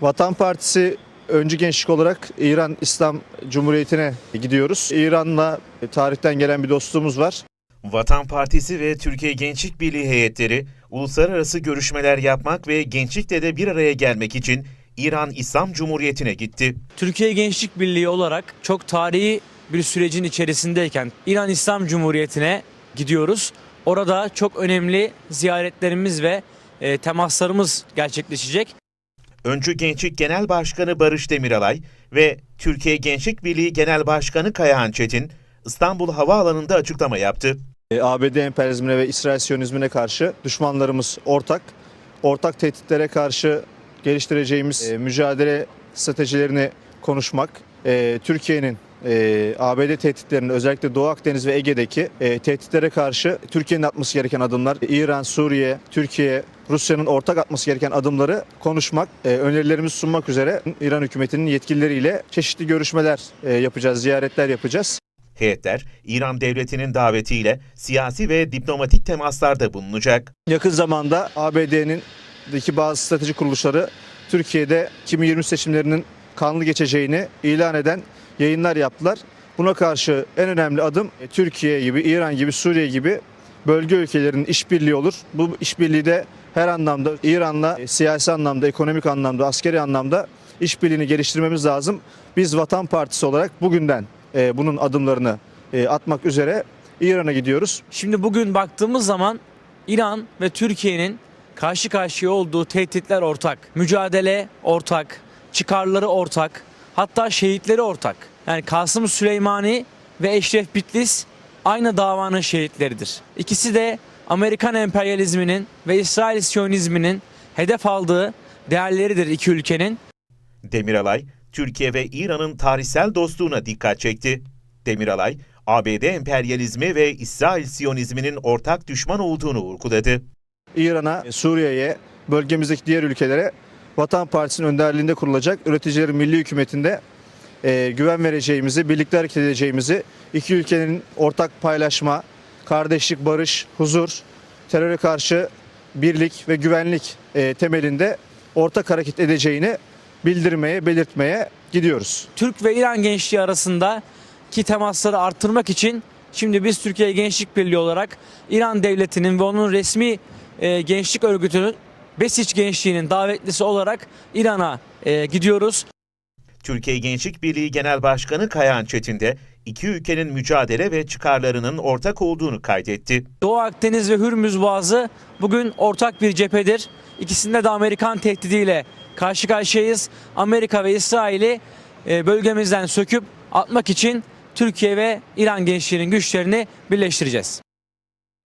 Vatan Partisi öncü gençlik olarak İran İslam Cumhuriyeti'ne gidiyoruz. İran'la tarihten gelen bir dostluğumuz var. Vatan Partisi ve Türkiye Gençlik Birliği heyetleri uluslararası görüşmeler yapmak ve gençlikle de bir araya gelmek için İran İslam Cumhuriyeti'ne gitti. Türkiye Gençlik Birliği olarak çok tarihi bir sürecin içerisindeyken İran İslam Cumhuriyeti'ne gidiyoruz. Orada çok önemli ziyaretlerimiz ve e, temaslarımız gerçekleşecek. Öncü Gençlik Genel Başkanı Barış Demiralay ve Türkiye Gençlik Birliği Genel Başkanı Kayahan Çetin İstanbul Havaalanı'nda açıklama yaptı. E, ABD emperyalizmine ve İsrail Siyonizmine karşı düşmanlarımız ortak. Ortak tehditlere karşı geliştireceğimiz e, mücadele stratejilerini konuşmak, e, Türkiye'nin e, ABD tehditlerinin özellikle Doğu Akdeniz ve Ege'deki e, tehditlere karşı Türkiye'nin atması gereken adımlar, İran, Suriye, Türkiye, Rusya'nın ortak atması gereken adımları konuşmak, e, önerilerimizi sunmak üzere İran hükümetinin yetkilileriyle çeşitli görüşmeler e, yapacağız, ziyaretler yapacağız. Heyetler İran devletinin davetiyle siyasi ve diplomatik temaslarda bulunacak. Yakın zamanda ABD'nin deki bazı strateji kuruluşları Türkiye'de 2020 seçimlerinin kanlı geçeceğini ilan eden yayınlar yaptılar. Buna karşı en önemli adım e, Türkiye gibi, İran gibi, Suriye gibi bölge ülkelerinin işbirliği olur. Bu işbirliği de her anlamda İran'la e, siyasi anlamda, ekonomik anlamda, askeri anlamda işbirliğini geliştirmemiz lazım. Biz Vatan Partisi olarak bugünden e, bunun adımlarını atmak üzere İran'a gidiyoruz. Şimdi bugün baktığımız zaman İran ve Türkiye'nin karşı karşıya olduğu tehditler ortak, mücadele ortak, çıkarları ortak, hatta şehitleri ortak. Yani Kasım Süleymani ve Eşref Bitlis aynı davanın şehitleridir. İkisi de Amerikan emperyalizminin ve İsrail Siyonizminin hedef aldığı değerleridir iki ülkenin. Demiralay, Türkiye ve İran'ın tarihsel dostluğuna dikkat çekti. Demiralay, ABD emperyalizmi ve İsrail Siyonizminin ortak düşman olduğunu vurguladı. İran'a, Suriye'ye, bölgemizdeki diğer ülkelere Vatan Partisi'nin önderliğinde kurulacak üreticilerin milli hükümetinde e, güven vereceğimizi, birlikte hareket edeceğimizi, iki ülkenin ortak paylaşma, kardeşlik, barış, huzur, teröre karşı birlik ve güvenlik e, temelinde ortak hareket edeceğini bildirmeye, belirtmeye gidiyoruz. Türk ve İran gençliği arasında ki temasları arttırmak için şimdi biz Türkiye Gençlik Birliği olarak İran devletinin ve onun resmi e, gençlik örgütünün Besiç gençliğinin davetlisi olarak İran'a e, gidiyoruz. Türkiye Gençlik Birliği Genel Başkanı Kayahan Çetin de iki ülkenin mücadele ve çıkarlarının ortak olduğunu kaydetti. Doğu Akdeniz ve Hürmüz Boğazı bugün ortak bir cephedir. İkisinde de Amerikan tehdidiyle karşı karşıyayız. Amerika ve İsrail'i e, bölgemizden söküp atmak için Türkiye ve İran gençliğinin güçlerini birleştireceğiz.